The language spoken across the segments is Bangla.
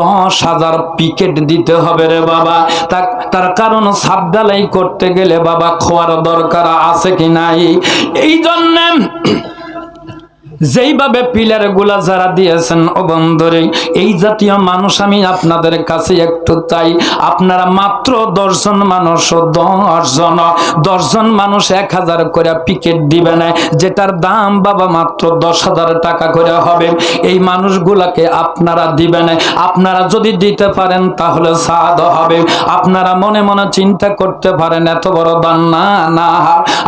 দশ হাজার পিকেট দিতে হবে রে বাবা। তার কারণ সাপ ঢালাই করতে গেলে বাবা খোয়ার দরকার আছে কি নাই? এই জন্যে যেইভাবে পিলারগুলা যারা দিয়েছেন, ও বন্ধরে, এই জাতীয় মানুষ আমি আপনাদের কাছে একটু চাই। আপনারা মাত্র দশজন মানুষ দশজন দশজন মানুষ এক হাজার করে পিকেট দিবে না, যেটার দাম বাবা মাত্র দশ হাজার টাকা করে হবে। এই মানুষগুলাকে আপনারা দিবেন আপনারা যদি দিতে পারেন, তাহলে সাদ হবে। আপনারা মনে মনে চিন্তা করতে পারেন, এত বড় দান না না।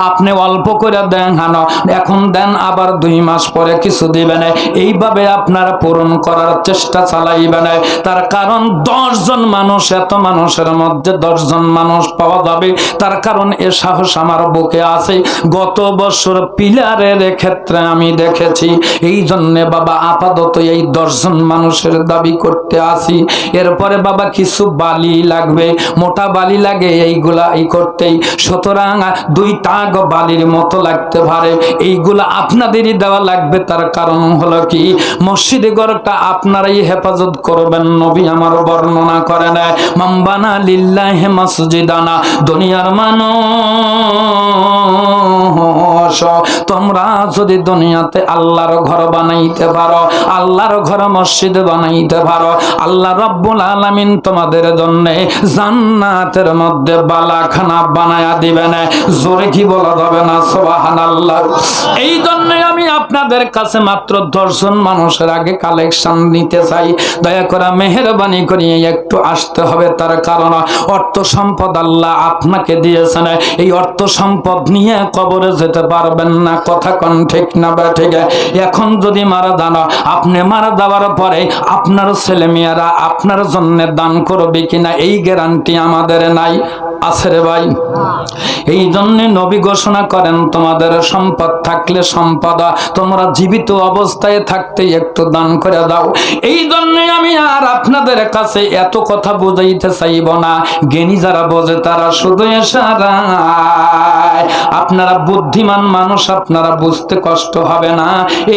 আপনি অল্প করে দেন, হানো। এখন দেন, আবার দুই মাস পরে কিছু দিবেন এইভাবে আপনারা পূরণ করার চেষ্টা চালাইবেন তার কারণ দশজন মানুষ, এত মানুষের মধ্যে দশজন মানুষ পাওয়া যাবে। তার কারণ এ সাহস আমার বুকে আছে। গত বছর পিলারের ক্ষেত্রে আমি দেখেছি এই জন্যে বাবা আপাতত এই দশজন মানুষের দাবি করতে আসি। এরপরে বাবা কিছু বালি লাগবে, মোটা বালি লাগে এইগুলা এই করতেই। সুতরাং দুই টাগ বালির মতো লাগতে পারে। এইগুলা আপনাদেরই দেওয়া লাগবে। তার কারণ হলো কি? মসজিদ গড়টা আপনারাই হেফাজত করবেন, নবী আমার বর্ণনা করে নেয় মাম্বানা লিল্লাহে মসজিদানা, দুনিয়ার মানুষ তোমরা যদি দুনিয়াতে আল্লাহর ঘর বানাইতে পারো, আল্লাহর ঘর মসজিদ বানাইতে পারো, আল্লাহ রব্বুল আলামিন তোমাদের জন্য জান্নাতের মধ্যে বালাখানা বানায়া দিবেন। জোরে কি বলা যাবে না? সুবহানাল্লাহ। এই জন্য আমি আপনাদের কাছে মাত্র দশজন মানুষের আগে কালেকশন নিতে চাই। দয়া করে মেহরবানি করিয়ে একটু আসতে হবে তার কারণ অর্থ সম্পদ আল্লাহ আপনাকে দিয়েছেন। এই অর্থ সম্পদ নিয়ে কবরে যেতে পারবেন না। কথা কোন ঠিক না বা ঠিক? এখন যদি মারা দান আপনি মারা দেওয়ার পরে আপনার ছেলে মেয়েরা আপনার জন্য দান করবে কিনা এই গ্যারান্টি আমাদের নাই। আছে রে ভাই। এই জন্য নবী ঘোষণা করেন, তোমাদের সম্পদ থাকলে সম্পদ, তোমরা জীবিত অবস্থায় থাকতে একটু দান করে দাও। এই জন্য আমি আর আপনাদের কাছে এত কথা বুঝাইতে চাইব না। জ্ঞানী যারা বোঝে তারা শুধু এসারায় আপনারা বুদ্ধিমান মানুষ আপনারা বুঝতে কষ্ট হবে না।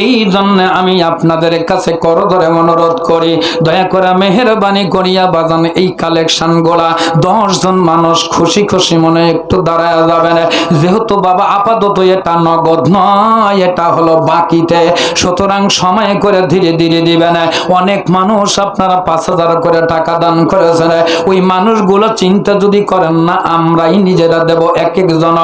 এই জন্য আমি আপনাদের কাছে করদরে অনুরোধ করি, দয়া করে মেহরবানি করিয়া বাজান এই কালেকশন গোলা। দশজন মানুষ খুশি খুশি মনে একটু দাঁড়ায় যাবেন। যেহেতু বাবা আপাতত এটা নগদ নয়, এটা হলো বাকিতে। সুতরাং সময় করে ধীরে ধীরে দিবেন। অনেক মানুষ আপনারা পাঁচ হাজার করে টাকা দান করেছেন। ওই মানুষগুলো চিন্তা যদি করেন, না, আমরাই নিজেরা দেব এক একজন,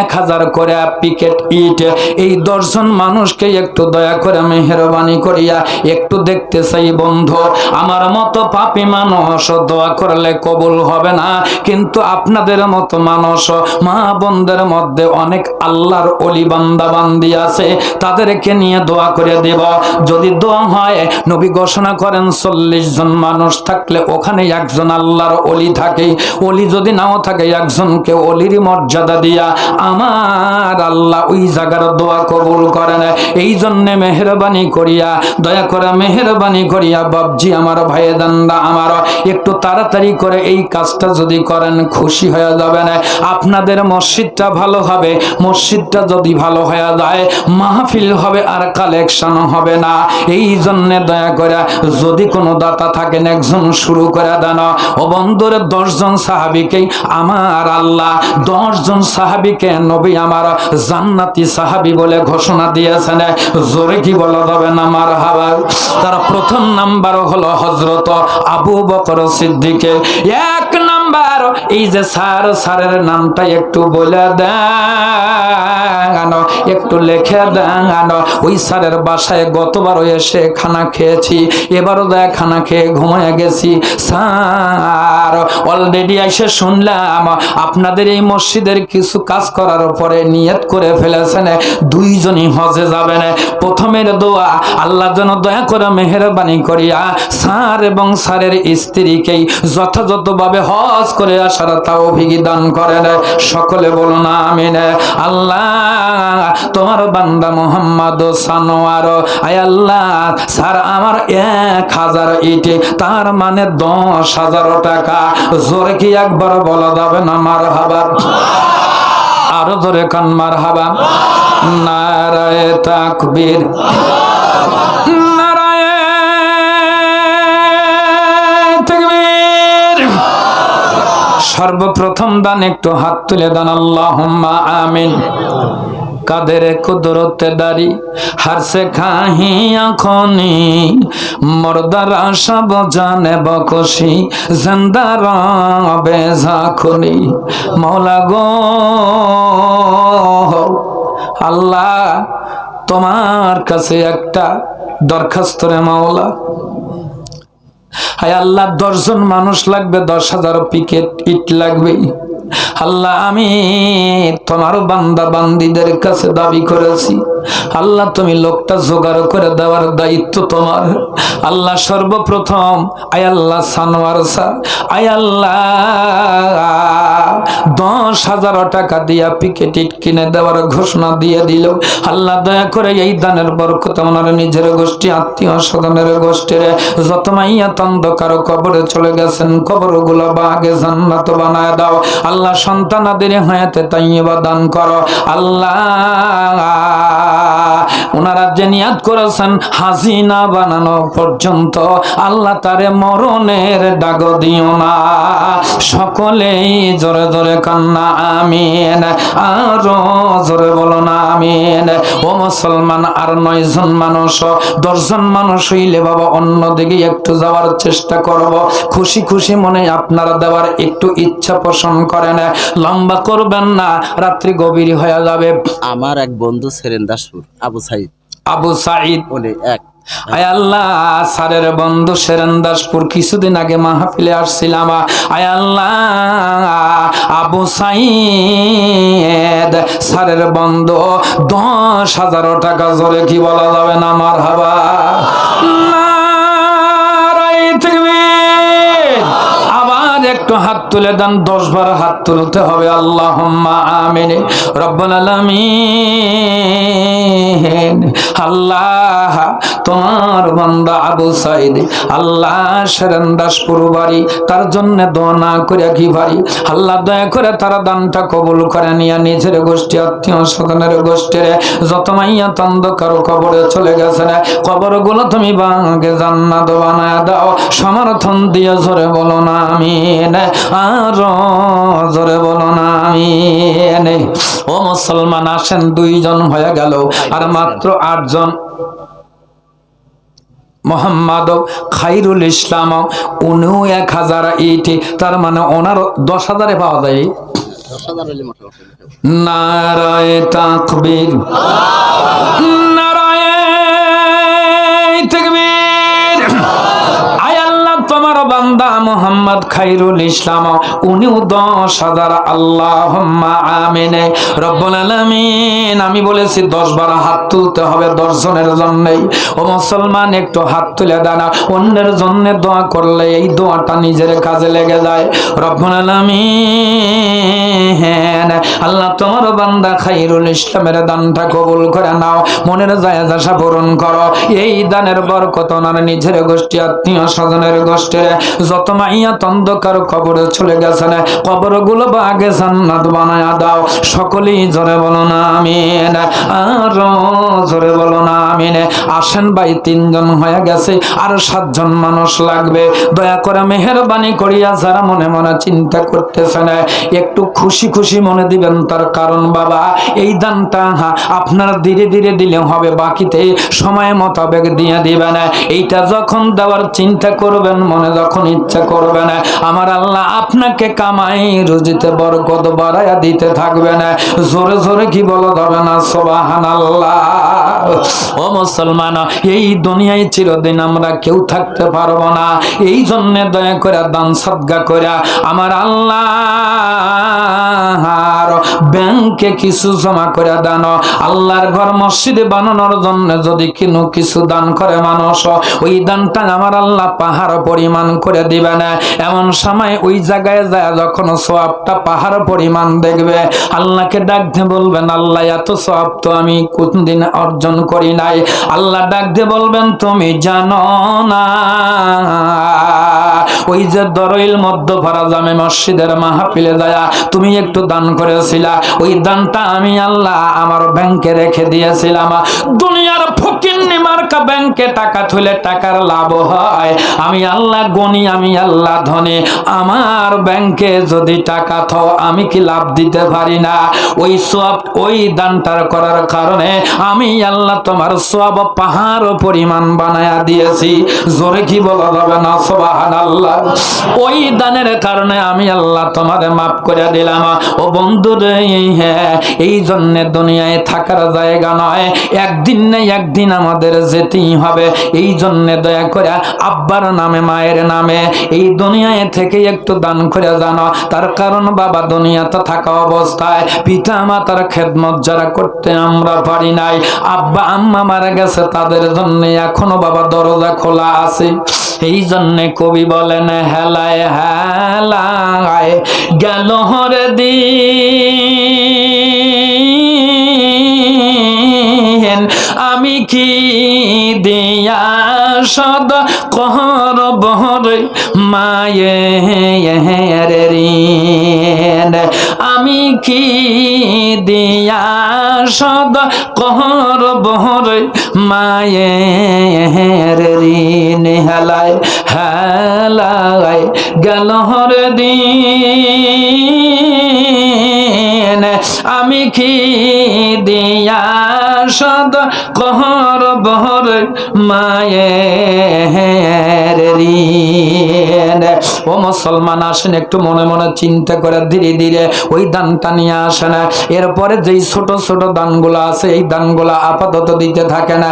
এক হাজার করে পিকেট ইট এই দশজন মানুষকে একটু দয়া করে মেহরবানি করিয়া একটু দেখতে চাই বন্ধু। আমার মতো পাপি মানুষ দোয়া করলে কবুল হবে না। কিন্তু আপনাদের মতো মানুষ, মা বোনদের মধ্যে অনেক আল্লাহর অলি বান্দা বান্দি আছে, তাদেরকে নিয়ে দোয়া করে দেব। যদি দোয়া হয়, নবী ঘোষণা করেন চল্লিশ জন মানুষ থাকলে ওখানে একজন আল্লাহর অলি থাকে। অলি যদি নাও থাকে, একজনকে অলির মর্যাদা দিয়া। আমার আল্লাহ ওই জায়গার দোয়া কবুল করেন এই জন্যে মেহরবানি করিয়া, দয়া করে মেহরবানি করিয়া বাবজি আমার ভাই দান্দা আমার, একটু তাড়াতাড়ি করে এই কাজটা যদি করেন খুশি হয়ে যাবেন আপনাদের মসজিদটা ভালো হবে, মসজিদটা যদি ভালো হয়ে যায়, মাহফিল হবে আর কালেকশন হবে না। এই জন্যে দয়া করে যদি কোনো দাতা থাকেন, একজন শুরু করে দেন। ও বন্ধুরে দশজন সাহাবিকেই আমার আল্লাহ, দশজন সাহাবিকে নবী আমার জান্নাতি সাহাবি বলে ঘোষণা দিয়েছেন, জোরে কি বলা যাবে না আমার হাবার তার প্রথম নাম্বার হলো হজরত আবু বকর সিদ্দিকে এক এই যে স্যার, স্যারের নামটা একটু বলে দেন, একটু লেখে দেন। ওই স্যারের বাসায় গতবার এসে খানা খেয়েছি, এবারও দেয় খানা খেয়ে ঘুমিয়ে গেছি। স্যার অলরেডি এসে শুনলাম, আপনাদের এই মসজিদের কিছু কাজ করার পরে নিয়ত করে ফেলেছেন, দুইজনই হজে যাবেন। প্রথমের দোয়া, আল্লাহ যেন দয়া করে মেহরবানি করিয়া স্যার এবং স্যারের স্ত্রীকেই যথাযথভাবে হজ করে আসার তাও দান করেন। সকলে বলুন আমিন। আল্লাহ, তোমার বান্দা মোহাম্মদ সানোয়ার। আয় আল্লাহ, স্যার, আমার এক হাজার ইটে, তার মানে দশ হাজার টাকা। জোরে কি একবার বলা যাবে না মার হাবার আরও ধরে কান মার হাবা নারায় তাকবীর। সর্বপ্রথম দান, একটু হাত তুলে দান আল্লাহ আমিন। কাদের কুদরতে দারি হারসে খাহিয়া খনি মর্দারা সব জানে বকশি, জিন্দার বেজা খুনি। মৌলা গো, আল্লাহ তোমার কাছে একটা দরখাস্ত রে মাওলা হায় আল্লাহ দশজন মানুষ লাগবে দশ হাজার পিকেট ইট লাগবে আল্লাহ, আমি তোমার বান্দা বান্দিদের কাছে দাবি করেছি। আল্লাহ, তুমি লোকটা জোগাড় করে দেওয়ার দায়িত্ব তোমার। আল্লাহ, সর্বপ্রথম, আয় আল্লাহ সানোয়ার স্যার, আয় আল্লাহ, দশ হাজার টাকা দিয়া পিকেট ইট কিনে দেওয়ার ঘোষণা দিয়ে দিল। আল্লাহ, দয়া করে এই দানের বরকত আমার নিজের গোষ্ঠী, আত্মীয় স্বজনের গোষ্ঠীর যত মাইয়া তন্দকার কবরে চলে গেছেন কবরগুলো বাগে জান্নাত বানায় দাও। আল্লাহ সন্তানাদের হায়াতে তাইবা দান করো। আল্লাহ, ওনারা যে নিয়াদ করেছেন হাসিনা বানানো পর্যন্ত আল্লাহ তারে মরণের ডাক দিও না। সকলেই জোরে জোরে কান্না, আমিন। আরও জোরে বলো না, আমিন। ও মুসলমান, আর নয় জন মানুষ দশজন মানুষ হইলে বাবা অন্যদিকে একটু যাওয়ার চেষ্টা করব। খুশি খুশি মনে আপনারা দেওয়ার একটু ইচ্ছা পোষণ করেন। লম্বা করবেন না রাত্রি গভীর হয়ে যাবে। আমার এক বন্ধু দাসপুর আবু সাইদ। আবু সাইদ। উনি এক। আয় আল্লাহ সারের বন্ধু কিছুদিন আগে মাহফিলে আসছিলাম। আয় আল্লাহ আবু সাইদ সারের বন্ধু দশ হাজার টাকা জোরে কি বলা যাবে না আমার তুলে দেন দশ বার হাত তুলতে হবে। আল্লাহ আমিন। রব্বুল আল্লাহ তোমার বান্দা আবু সাইদ, আল্লাহ সেরেন দাসপুর বাড়ি তার জন্য দোয়া করে কি ভারি। আল্লাহ দয়া করে তারা দানটা কবুল করে নিয়ে নিজের গোষ্ঠী, আত্মীয় স্বজনের গোষ্ঠীর যত মাইয়া তন্দকার কবরে চলে গেছে না কবরগুলো তুমি বাঙে জান্নাত বানায় দাও। সমর্থন দিয়ে জোরে বলো না আমি আর জোরে বলো না আমি ও মুসলমান, আসেন দুইজন হয়ে গেল। আর মাত্র আটজন মোহাম্মদ খাইরুল ইসলাম উনিও এক হাজার এইটি তার মানে ওনার দশ হাজারে পাওয়া যায়। নারায় তাকবীর। নারায় বান্দা মোহাম্মদ খাইরুল ইসলাম, উনিও দশ হাজার আল্লাহ আমিনে। রব্বুল আলামিন, আমি বলেছি দশ বার হাত তুলতে হবে দশ জনের জন্যই। ও মুসলমান, একটু হাত তুলে দানা অন্যের জন্য দোয়া করলে এই দোয়াটা নিজের কাজে লেগে যায়। রব্বুল আলামিন, আল্লাহ তোমার বান্দা খাইরুল ইসলামের দানটা কবুল করে নাও, মনের জায়গা আশা পূরণ করো। এই দানের বরকত নিজের গোষ্ঠী, আত্মীয় স্বজনের গোষ্ঠীর যত মাইয়া তন্দকার কবরে চলে গেছে না কবরগুলো বাগে জান্নাত বানায়া দাও। সকলেই জোরে বলো না, আমিন। আর জোরে বলো না, আমিন। আসেন ভাই, তিনজন হয়ে গেছে, আর সাতজন মানুষ লাগবে। দয়া করে মেহরবানি করিয়া যারা মনে মনে চিন্তা করতেছে না, একটু খুশি খুশি মনে দিবেন তার কারণ বাবা, এই দানটা আপনার ধীরে ধীরে দিলে হবে, বাকিতে সময় মোতাবেক দিয়ে দিবেন এইটা যখন দেওয়ার চিন্তা করবেন, মনে যখন ইচ্ছা করবে না। আমার আল্লাহ আপনাকে কামাই, রুজিতে বরকত বাড়াইয়া দিতে থাকবে না। জোরে জোরে কি বলা ধরে না? সোবাহান আল্লাহ ও মুসলমান, এই দুনিয়ায় চিরদিন আমরা কেউ থাকতে পারব না। এই জন্যে দয়া করে দান সদ্গা করে আমার আল্লাহ ব্যাংকে কিছু জমা করে দান। আল্লাহর ঘর মসজিদে বানানোর জন্য যদি কিনো কিছু দান করে মানুষ, ওই দানটা আমার আল্লাহ পাহাড় পরিমাণ করে দিবে না এমন সময় ওই জায়গায় যায়, যখন সোয়াবটা পাহাড় পরিমাণ দেখবে, আল্লাহকে ডাক দিয়ে বলবেন, আল্লাহ, এত সোয়াব তো আমি কোনদিন অর্জন করি নাই। আল্লাহ ডাক দিয়ে বলবেন, তুমি জানো না। ওই যে দরইল মধ্য ভরা জামে মসজিদের মাহফিলে যায়, তুমি একটু দান করেছিলা। ওই দানটা আমি আল্লাহ আমার ব্যাংকে রেখে দিয়েছিলাম। দুনিয়ার ফুক ফকিন্নি মার্কা ব্যাংকে টাকা তুলে টাকার লাভ হয়। আমি আল্লাহ গনি, আমি আল্লাহ ধনে। আমার ব্যাংকে যদি টাকা থ আমি কি লাভ দিতে পারি না? ওই সব, ওই দানটার করার কারণে আমি আল্লাহ তোমার সব পাহাড় পরিমাণ বানায়া দিয়েছি। জোরে কি বলা যাবে না? সবাহান আল্লাহ ওই দানের কারণে আমি আল্লাহ তোমারে মাফ করে দিলাম। ও বন্ধু রে হ্যাঁ এই জন্য দুনিয়ায় থাকার জায়গা নয়। একদিন না একদিন আমাদের যেতেই হবে। এই জন্য দয়া করে আব্বার নামে, মায়ের নামে এই দুনিয়ায় থেকে একটু দান করে জানো। তার কারণ বাবা দুনিয়াতে থাকা অবস্থায় পিতা মাতার খেদমত যারা করতে আমরা পারি নাই। আব্বা, আম্মা মারা গেছে, তাদের জন্য এখনও বাবা দরজা খোলা আছে। এই জন্য কবি বলেন, হেলায় হেলায়, গেল হরে দিন আমি কি দিয়া সদ কহর বহরে মায়ের ঋণ আমি কি দিয়া সদ কহর বহরে মায়ের ঋণ হেলায় হেলায় গেল হর দিন। আমি কি দিয়া সদ কহর বহর মায়ের ও মুসলমান, আসেন একটু মনে মনে চিন্তা করে, ধীরে ধীরে ওই দানটা নিয়ে আসে না এরপরে যেই ছোট ছোট দানগুলো আছে, এই দানগুলো আপাতত দিতে থাকে না